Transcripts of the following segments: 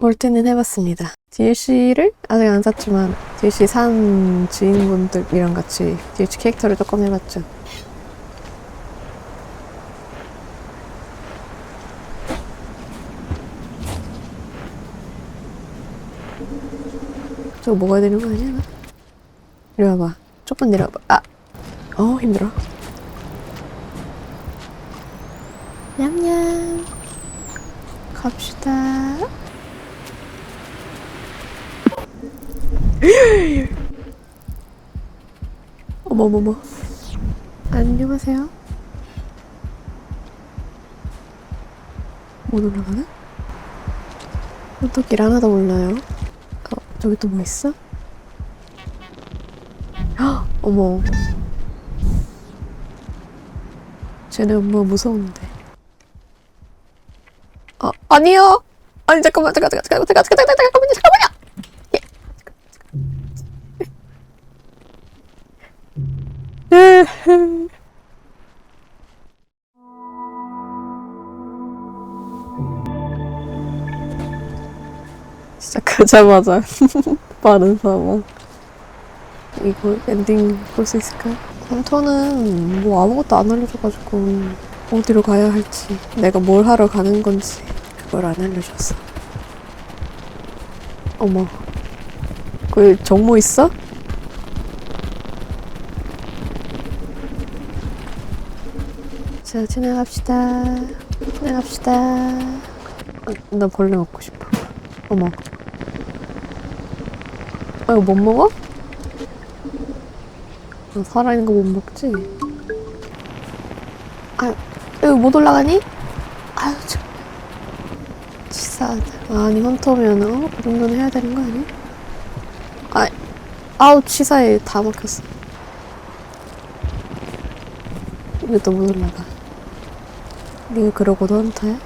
몰테는 해봤습니다. DLC를 아직 안 샀지만 DLC 산 지인분들이랑 같이 DLC 캐릭터를 조금 해봤죠. 저거 먹어야 되는 거 아니야? 나? 이리 와봐. 조금 내려와봐. 아! 어, 힘들어. 냠냠. 갑시다. 어머머머. 안녕하세요. 못 올라가나? 어떻게 하나도 몰라요. 어, 저기 또 뭐 있어? 헉, 어머. 쟤네 엄마 무서운데. 아, 아니요! 아니, 잠깐만, 잠깐, 잠깐, 잠깐, 잠깐, 잠깐, 잠깐, 잠깐만요, 잠깐만요! 시작하자마자 빠른 사망. 이거 엔딩 볼 수 있을까요? 컨터는 뭐 아무것도 안 알려줘가지고 어디로 가야 할지 내가 뭘 하러 가는 건지 그걸 안 알려줬어. 어머, 그 정모 있어? 자, 지나갑시다. 지나갑시다. 아, 나 벌레 먹고 싶어. 어머. 아, 이거 못 먹어? 아, 살아있는 거 못 먹지? 아, 이거 못 올라가니? 아유, 참. 치사하다. 아니, 헌터면, 어? 그 정도는 해야 되는 거 아니야? 아, 아우, 치사해. 다 먹혔어. 이것도 못 올라가. 네가 그러고도 헌터야?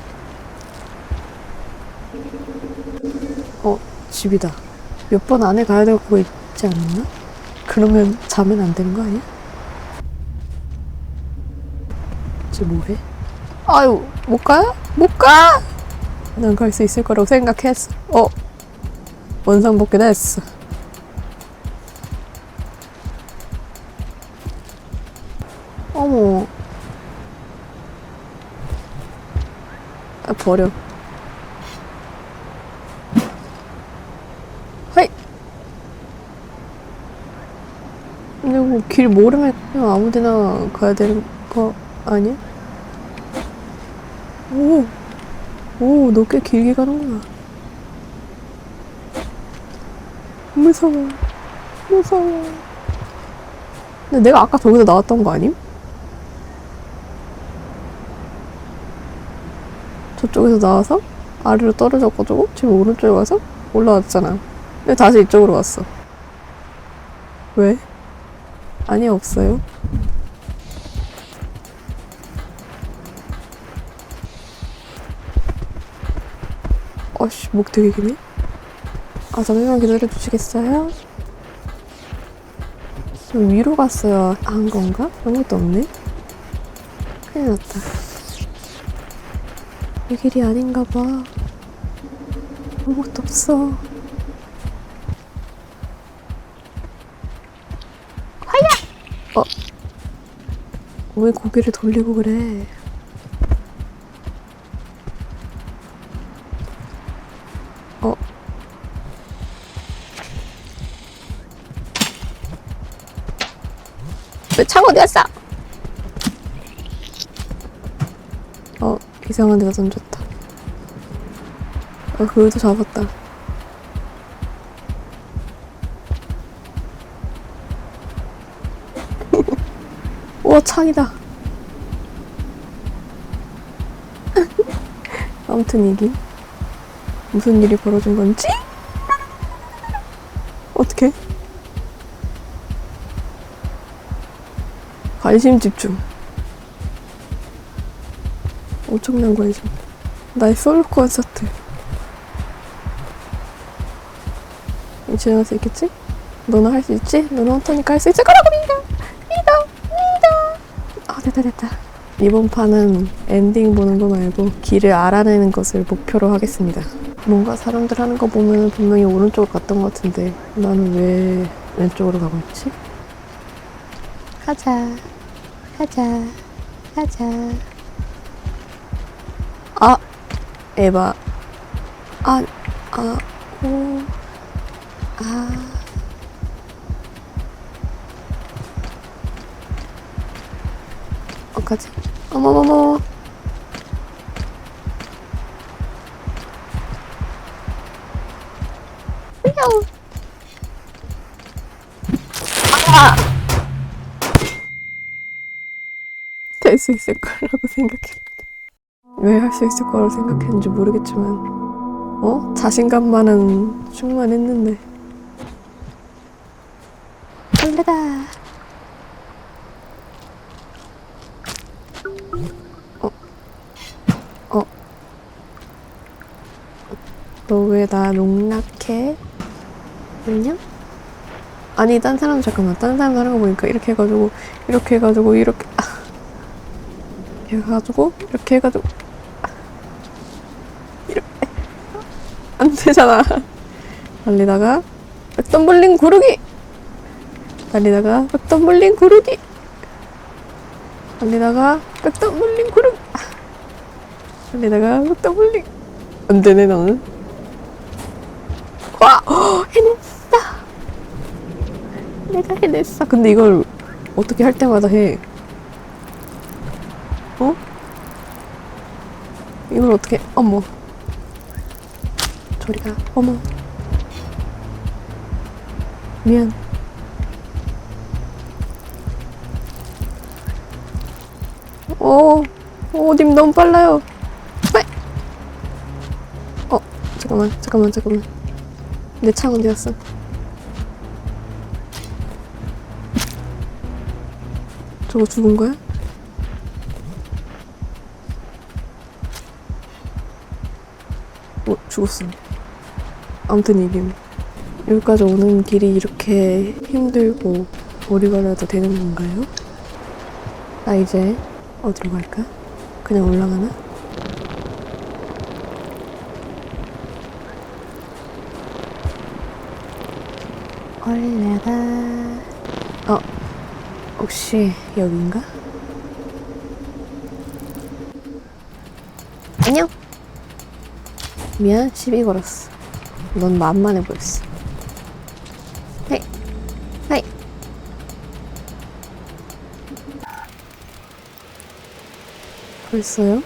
어, 집이다. 몇 번 안에 가야 되고 있지 않았나? 그러면 자면 안 되는 거 아니야? 쟤 뭐해? 아유, 못 가요? 못 가! 난 갈 수 있을 거라고 생각했어. 어, 원상복귀 됐어. 버려. 헤이! 근데 뭐 길 모르면 그냥 아무 데나 가야 되는 거 아니야? 오! 오, 너 꽤 길게 가는구나. 무서워. 무서워. 근데 내가 아까 저기서 나왔던 거 아님? 저쪽에서 나와서 아래로 떨어져가지고 지금 오른쪽에 와서 올라왔잖아. 근데 다시 이쪽으로 왔어. 왜? 아니, 없어요. 어씨, 목 되게 기네. 아, 잠시만 기다려 주시겠어요? 좀 위로 갔어야 한 건가? 아무것도 없네? 큰일 났다. 이 길이 아닌가 봐. 아무것도 없어. 화야! 어. 왜 고개를 돌리고 그래? 어. 왜 창 어디 갔어? 이상한 데다 던졌다. 아, 그래도 잡았다. 우와, 창이다. 아무튼 이게 무슨 일이 벌어진 건지? 어떻게? 관심 집중. 엄청난 관심. 나의 솔로 콘서트. 진행할 수 있겠지? 너는 할 수 있지? 너는 헌터니까 할 수 있을 거라고 믿어! 믿어! 믿어! 아, 됐다, 됐다. 이번 판은 엔딩 보는 거 말고 길을 알아내는 것을 목표로 하겠습니다. 뭔가 사람들 하는 거 보면 분명히 오른쪽으로 갔던 것 같은데 나는 왜 왼쪽으로 가고 있지? 가자, 가자, 가자. 아, 에바. 아, 아, 오, 아. 어까지? 어머머머. 될수 있을 거라고 생각했는데 왜 할 수 있을 거라고 생각했는지 모르겠지만 어? 자신감만은 충만했는데 설레다 어? 어? 너 왜 나 농락해? 안녕? 아니 딴 사람 잠깐만 딴 사람 하는 거 보니까 이렇게 해가지고 이렇게 해가지고 이렇게 아. 이렇게 해가지고 이렇게 해가지고 아. 이렇게 안 되잖아 달리다가 백덤블링 구르기 달리다가 백덤블링 구르기 달리다가 백덤블링 구르기 아. 달리다가 백덤블링 안 되네 너는 와 어, 해냈어 내가 해냈어. 근데 이걸 어떻게 할 때마다 해? 어? 이걸 어떻게? 어머. 저리가. 어머. 미안. 어, 어, 님 너무 빨라요. 빨. 어, 잠깐만, 잠깐만, 잠깐만. 내창 어디 갔어? 저거 죽은 거야? 어, 죽었어. 아무튼 이게 여기까지 오는 길이 이렇게 힘들고 오래 걸려도 되는 건가요? 나 이제 어디로 갈까? 그냥 올라가나? 올라가. 어, 혹시 여긴가? 안녕. 미안, 시비 걸었어. 넌 만만해 보였어. 헤이, 헤이. 벌써요?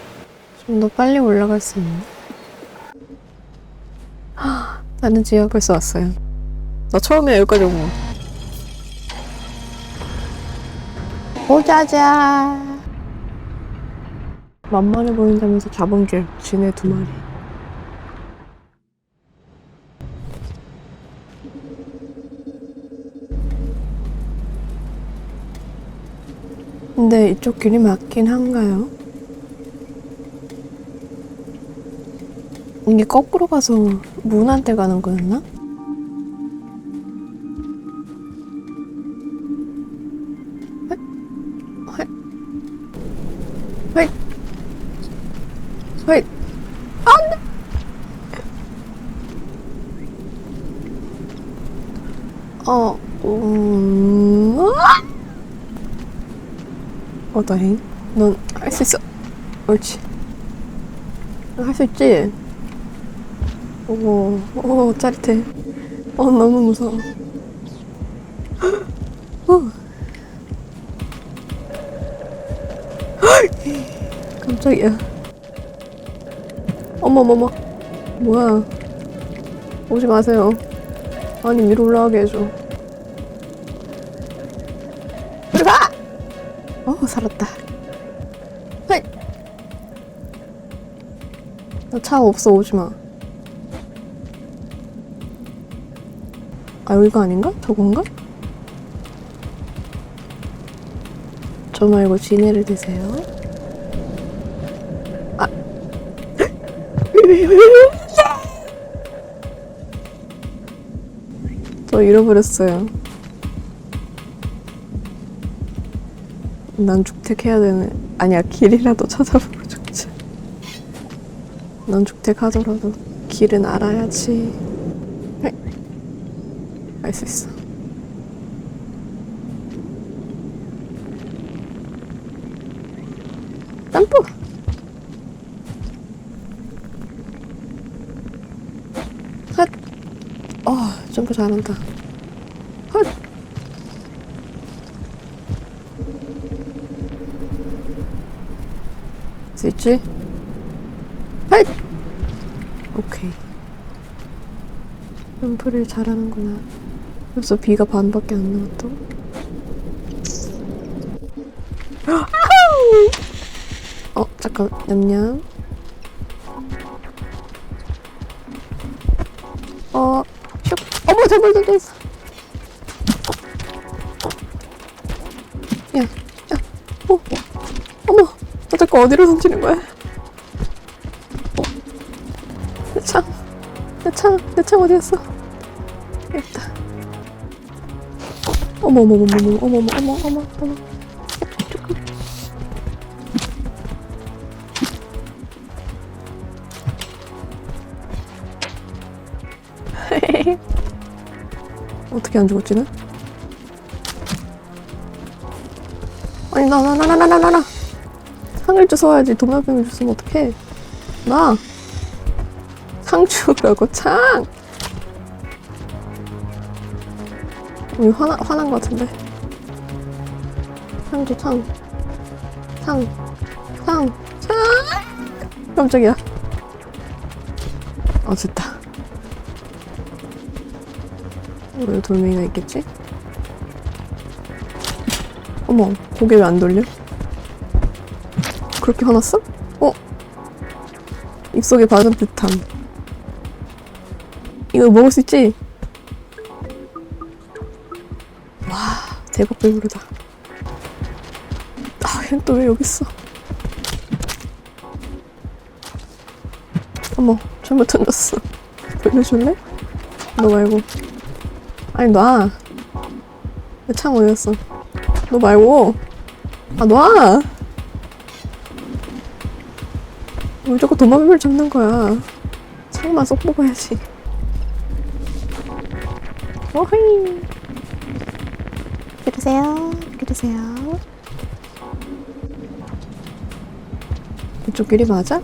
좀 더 빨리 올라갈 수 있나? 하, 나는 지하 벌써 왔어요. 나 처음에 여기까지 온 거. 오자자. 만만해 보인다면서 잡은 게 지네 두 마리. 근데 이쪽 길이 맞긴 한가요? 이게 거꾸로 가서 문한테 가는 거였나? 어, 다행. 넌 할 수 있어. 옳지. 할 수 있지? 오, 오, 짜릿해. 어, 너무 무서워. 어. 깜짝이야. 어머머머. 뭐야. 오지 마세요. 아니, 위로 올라가게 해줘. 어, 살았다. 헐! 나차 없어, 오지 마. 아, 여기가 아닌가? 저건가? 저 말고 지네를 드세요. 아. 저 잃어버렸어요. 난 죽택해야 되네. 아니야, 길이라도 찾아보고 죽자. 난 죽택하더라도 길은 알아야지. 알 수 있어. 점프! 헛! 어, 점프 잘한다. 있지? 헛! 오케이. 점프를 잘하는구나. 벌써 비가 반밖에 안 남았다고? 어, 잠깐, 냠냠. 어, 슉. 어머, 잘못 던졌어. 야, 야, 어, 어머, 너 자꾸 어디로 던지는 거야? 내 창, 내 창, 내 창 어디였어? 있다. 어머, 어머, 어머, 어머, 어머, 어머, 어머, 어머, 어머. 어떻게 안 죽었지, 는 아니, 나, 나, 나, 나, 나, 나, 나, 나. 상을 주워야지. 도마뱀을 줬으면 어떡해. 나. 상 주우라고, 창! 우리 화나, 화난 것 같은데. 상주, 창. 상. 상. 창! 깜짝이야. 어, 됐다. 왜 돌멩이가 있겠지? 어머, 고개 왜 안 돌려? 그렇게 화났어? 어? 입속에 박은 듯함. 이거 먹을 수 있지? 와, 대박 배부르다. 아, 얜또왜 여기 있어? 어머, 잘못 던졌어. 돌려줄래? 너 말고. 아니, 놔. 내창 어디였어? 너 말고. 아, 놔! 왜 자꾸 도마뱀을 잡는 거야? 창만 쏙 뽑아야지. 오헤이. 그러세요. 그러세요. 이쪽 길이 맞아?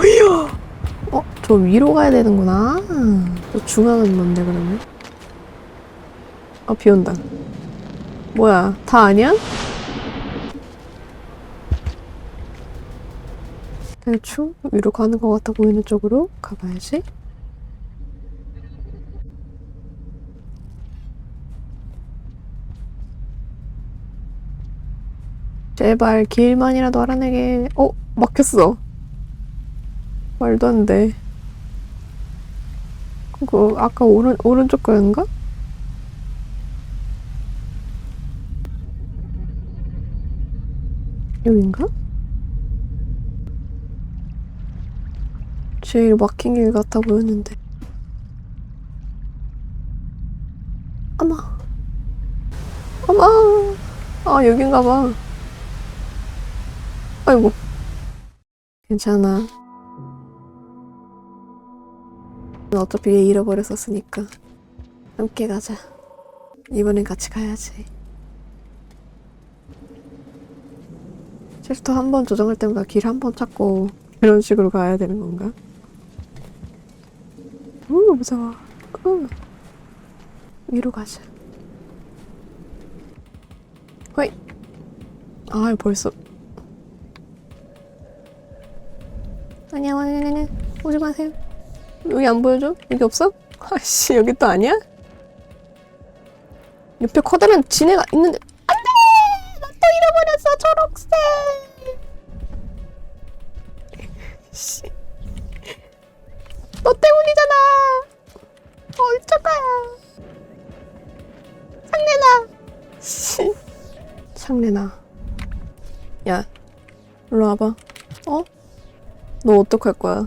어이야! 어, 저 위로 가야 되는구나. 저 중앙은 뭔데, 그러면? 어, 비 온다. 뭐야, 다 아니야? 대충 위로 가는 것 같아 보이는 쪽으로 가봐야지. 제발 길만이라도 알아내게. 어, 막혔어. 말도 안 돼. 그거 아까 오른 오른쪽 거인가? 여긴가? 제일 막힌 길 같아 보였는데. 어머. 어머. 아, 여긴가 봐. 아이고. 괜찮아. 어차피 얘 잃어버렸었으니까. 함께 가자. 이번엔 같이 가야지. 챕터 한 번 조정할 때마다 길 한 번 찾고 이런 식으로 가야 되는 건가? 우 무서워. 우. 위로 가자. 허이. 아 벌써. 안녕 안녕 안녕. 오지 마세요. 여기 안 보여줘? 여기 없어? 아씨 여기 또 아니야? 옆에 커다란 지네가 있는데 안돼! 나 또 잃어버렸어 초록색. 씨. 너 때문이잖아. 어쩌가. 상래나. 씨. 상래나. 야, 일로 와봐. 어? 너 어떡할 거야?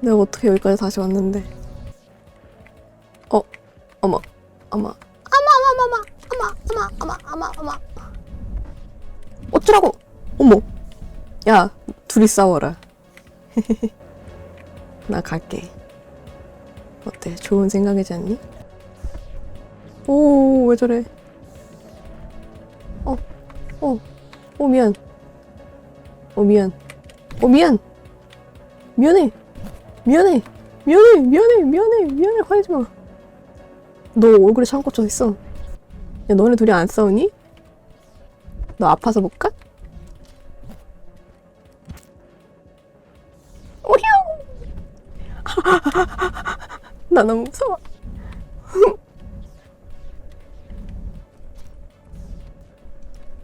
내가 어떻게 여기까지 다시 왔는데? 어, 어머, 어머, 어머, 어머, 어머, 어머, 어머, 어머, 어머, 어머. 어쩌라고? 어머. 야, 둘이 싸워라. 나 갈게. 어때? 좋은 생각이지 않니? 오, 왜 저래? 어, 어, 오, 미안. 어, 미안. 어, 미안. 미안해. 미안해. 미안해. 미안해. 미안해. 미안해. 화내지 마. 너 얼굴에 창 꽂혀 있어. 야, 너네 둘이 안 싸우니? 너 아파서 못 가? 나 너무 무서워.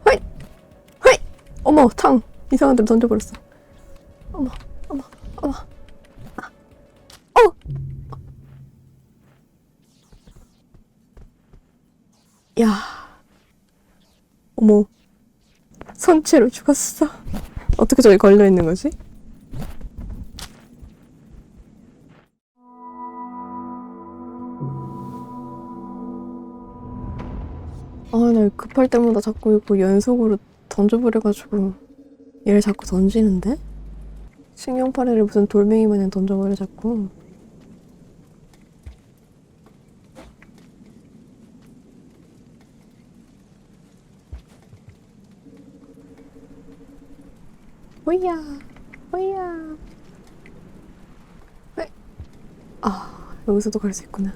허이! 허이! 어머, 탕! 이상한 데로 던져버렸어. 어머, 어머, 어머. 아. 어! 야. 어머. 선체로 죽었어. 어떻게 저기 걸려있는 거지? 급할 때마다 자꾸 이거 연속으로 던져버려가지고 얘를 자꾸 던지는데? 신경파래를 무슨 돌멩이 마냥 던져버려 자꾸 호이야 호이야 왜? 아 여기서도 갈 수 있구나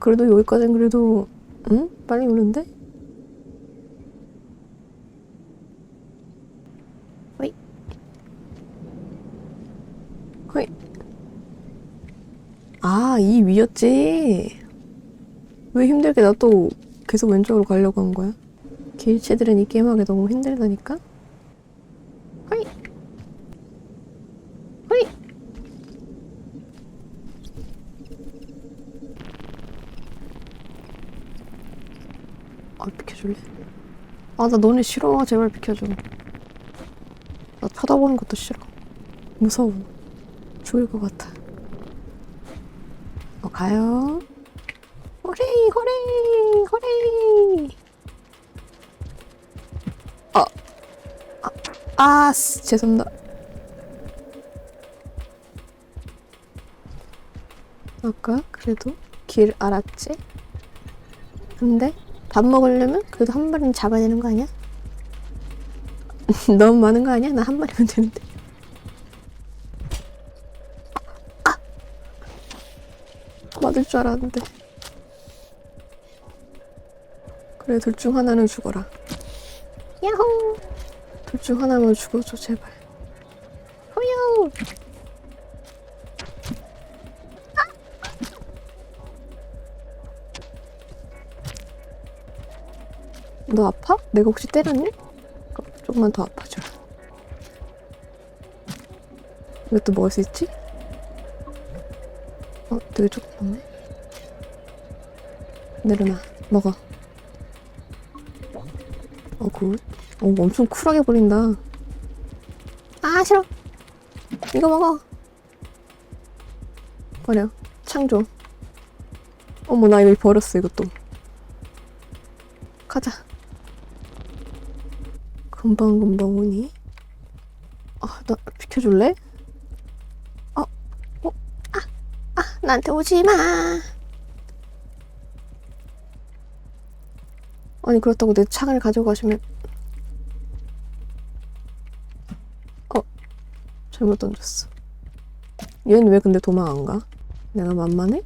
그래도 여기까지는 그래도 응? 빨리 오는데? 호이 호이 아이 위였지 왜 힘들게 나 또 계속 왼쪽으로 가려고 한 거야? 길치들은 이 게임하기 너무 힘들다니까? 호이 호이 아 비켜줄래? 아 나 너네 싫어. 제발 비켜줘. 나 쳐다보는 것도 싫어. 무서워. 죽을 것 같아. 어 가요? 호레이 호레이 호레이. 아, 아, 아, 씨, 죄송합니다. 아까 그래도 길 알았지? 근데 밥 먹으려면 그래도 한 마리는 잡아야 되는 거 아니야? 너무 많은 거 아니야? 나 한 마리면 되는데. 아! 맞을 줄 알았는데. 그래, 둘 중 하나는 죽어라. 야호! 둘 중 하나만 죽어줘, 제발. 너 아파? 내가 혹시 때렸니? 조금만 더 아파줘. 이것도 먹을 수 있지? 어, 되게 조금 먹네. 내려놔, 먹어. 어, 굿. 어, 엄청 쿨하게 버린다. 아, 싫어. 이거 먹어. 버려. 창 줘. 어머, 나 이거 버렸어, 이것도. 가자. 금방금방 오니? 아, 나 비켜줄래? 어, 어, 아, 아, 나한테 오지 마. 아니, 그렇다고 내 창을 가져가시면 잘못 던졌어. 얘는 왜 근데 도망 안 가? 내가 만만해?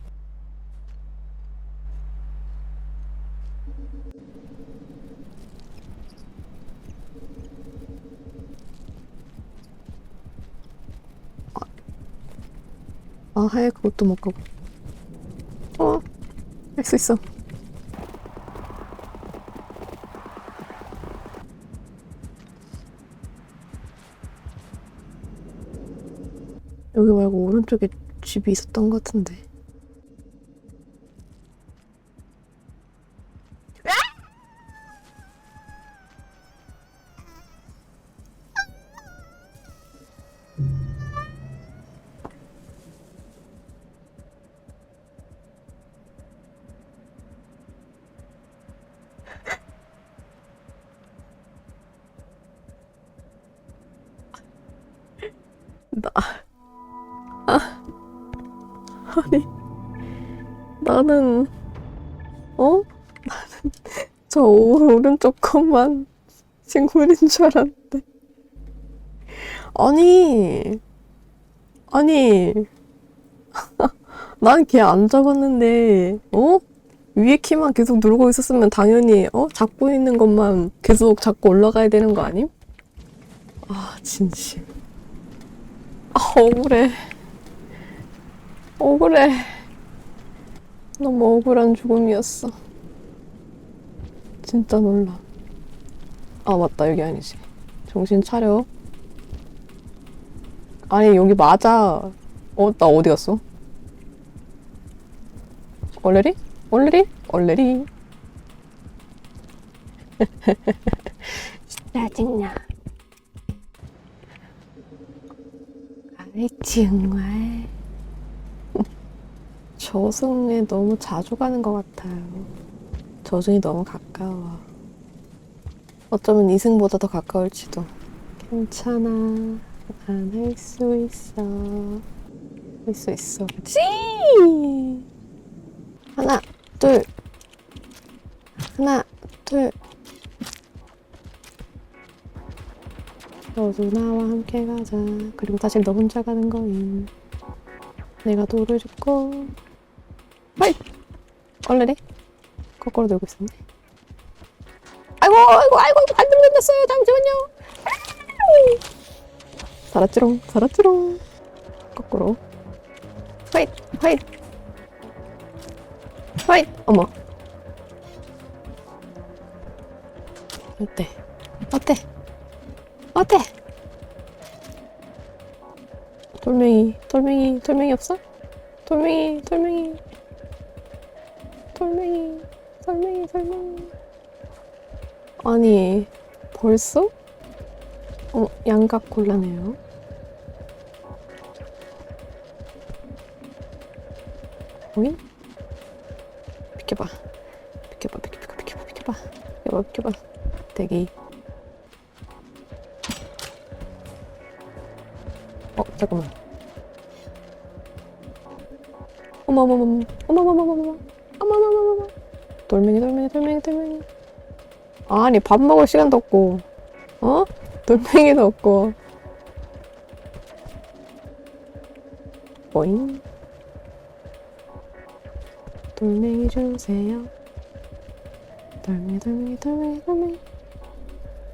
아, 아 하얘 그것도 못 가고. 어, 할 수 있어. 여기 말고 오른쪽에 집이 있었던 것 같은데. 것만 식물인 줄 알았는데. 아니, 아니, 난 걔 안 잡았는데, 어? 위에 키만 계속 누르고 있었으면 당연히, 어? 잡고 있는 것만 계속 잡고 올라가야 되는 거 아님? 아, 진심. 아, 억울해. 억울해. 너무 억울한 죽음이었어. 진짜 놀라. 아, 맞다. 여기 아니지. 정신 차려. 아니, 여기 맞아. 어, 나 어디 갔어? 얼레리? 얼레리? 얼레리. 짜증나. 아이, 정말. 저승에 너무 자주 가는 것 같아요. 저승이 너무 가까워. 어쩌면 이승보다 더 가까울지도. 괜찮아. 난할수 있어. 할 수 있어. 지! 하나, 둘. 하나, 둘. 너도 나와 함께 가자. 그리고 사실 너 혼자 가는 거임. 내가 돌을 줍고. 하이! 얼레리? 거꾸로 들고 있었네. 아이고, 아이고, 아이고, 안 들렸어요. 잠시만요. 살았지롱, 살았지롱. 거꾸로. 화잇, 화잇. 화잇! 어머. 어때? 어때? 어때? 돌멩이, 돌멩이, 돌멩이 없어? 돌멩이, 돌멩이. 돌멩이, 돌멩이, 돌멩이. 아니, 벌써? 어, 양각 곤란해요. 오잉? 비켜봐. 비켜봐, 비켜봐, 비켜봐, 비켜봐. 비켜봐, 비켜봐. 대기. 어, 잠깐만. 어머머머머. 어머머머머머. 어머머머머머. 돌멩이, 돌멩이, 돌멩이, 돌멩이. 아니, 밥 먹을 시간도 없고. 어? 돌멩이도 없고. 보잉. 돌멩이 주세요. 돌멩이, 돌멩이, 돌멩이, 돌멩이.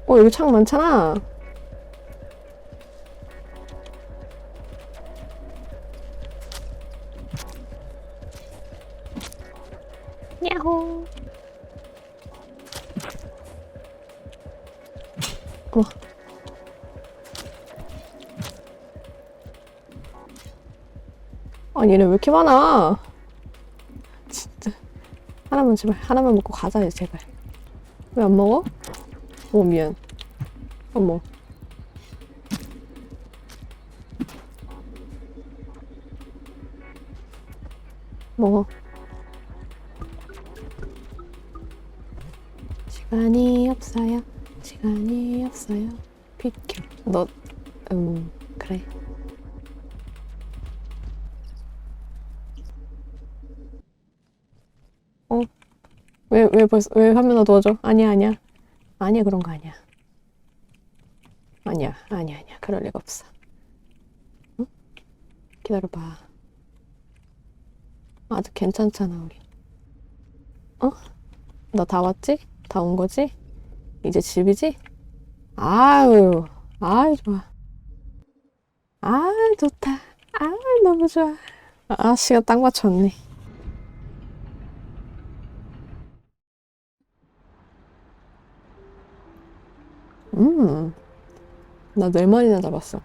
어, 여기 창 많잖아. 아, 얘네 왜 이렇게 많아? 진짜. 하나만 제발, 하나만 먹고 가자, 제발. 왜 안 먹어? 오, 미안. 어머. 먹어. 벌써, 왜 화면 어두워져? 아니야, 아니야. 아니야, 그런 거 아니야. 아니야, 아니야, 아니야. 그럴 리가 없어. 응? 기다려봐. 아직 괜찮잖아, 우리. 어? 너다 왔지? 다 온 거지? 이제 집이지? 아유, 아유, 좋아. 아, 좋다. 아, 너무 좋아. 아, 시간 딱 맞췄네. 나 네 마리나 잡았어.